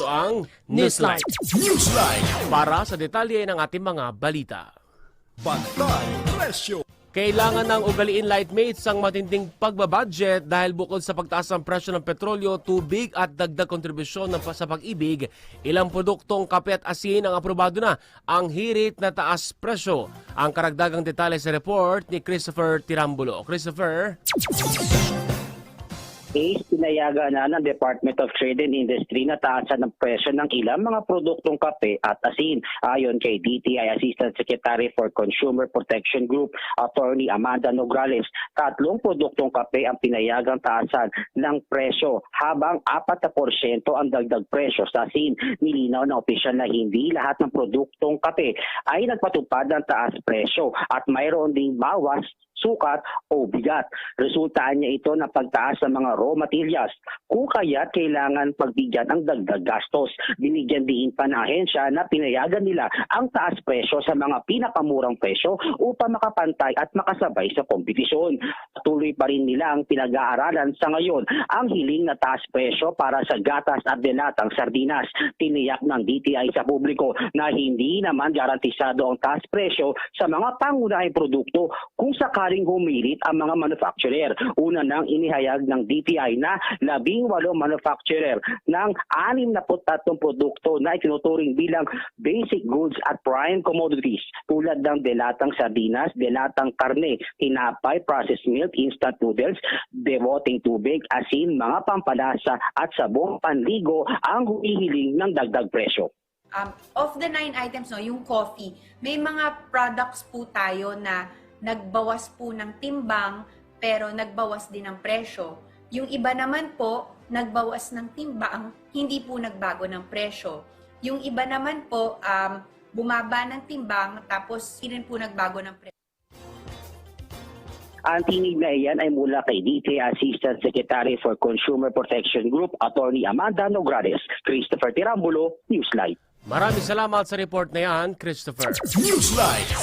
Ito ang Newsline. Newsline. Para sa detalye ng ating mga balita. Bantay Presyo. Kailangan ng ugaliin lightmates ang matinding pagbabudget dahil bukod sa pagtaas ng presyo ng petrolyo, tubig at dagdag kontribusyon ng sa pag-ibig, ilang produktong kape at asin ang aprobado na ang hirit na taas presyo. Ang karagdagang detalye sa report ni Christopher Tirambulo. Christopher? Is pinayagan na ng Department of Trade and Industry na taasan ng presyo ng ilang mga produktong kape at asin. Ayon kay DTI Assistant Secretary for Consumer Protection Group, Attorney Amanda Nograles, tatlong produktong kape ang pinayagang taasan ng presyo habang 4% ang dagdag presyo sa asin. Nilinaw ng opisyal na hindi lahat ng produktong kape ay nagpatupad ng taas presyo at mayroon ding bawas sukat o bigat. Resultaan niya ito ng pagtaas ng mga raw materials kung kaya kailangan pagbigyan ang dagdag gastos. Binigyan din pa ng ahensya na pinayagan nila ang taas presyo sa mga pinakamurang presyo upang makapantay at makasabay sa kompetisyon. Tuloy pa rin nila ang pinag-aaralan sa ngayon ang hiling na taas presyo para sa gatas at denatang sardinas. Tiniyak ng DTI sa publiko na hindi naman garantisado ang taas presyo sa mga pangunahing produkto kung sakaling humirit ang mga manufacturer. Una nang inihayag ng DTI na labing walong manufacturer ng 63 produkto na itinuturing bilang basic goods at prime commodities tulad ng delatang sardinas, delatang karne, tinapay, processed milk, instant noodles, devoting tubig, asin, mga pampalasa at sabong panligo ang humihiling ng dagdag presyo. um, of the nine items, no, yung coffee, may mga products po tayo na nagbawas po ng timbang pero nagbawas din ng presyo. Yung iba naman po, nagbawas ng timbang, hindi po nagbago ng presyo. Yung iba naman po, um, bumaba ng timbang tapos hindi rin po nagbago ng presyo. Ang tinig na iyan ay mula kay DTI Assistant Secretary for Consumer Protection Group, Attorney Amanda Nograles, Christopher Tirambulo, Newsline. Maraming salamat sa report na yan, Christopher. Newsline.